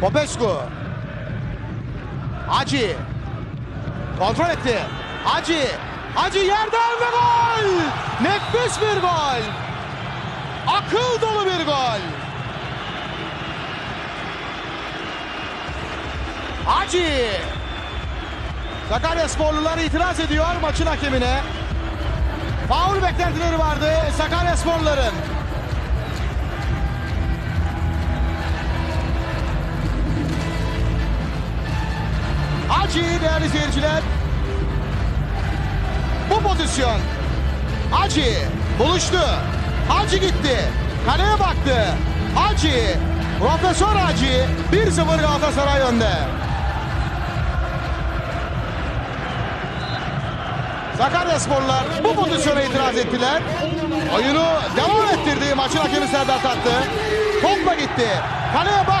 Popescu. Hacı. Kontrol etti. Hacı. Hacı yerden ve gol. Nefis bir gol. Akıl dolu bir gol. Hacı. Sakarya sporlular itiraz ediyor maçın hakemine. Faul beklentileri vardı Sakarya sporların. Hacı değerli seyirciler. Bu pozisyon. Hacı buluştu. Hacı gitti. Kaleye baktı. Hacı. Profesör Hacı 1-0 Galatasaray önde. Sakarya sporlar bu pozisyona itiraz ettiler. Oyunu devam ettirdi maçın hakemi Serdar Taktı. Topla gitti. Kaleye baktı.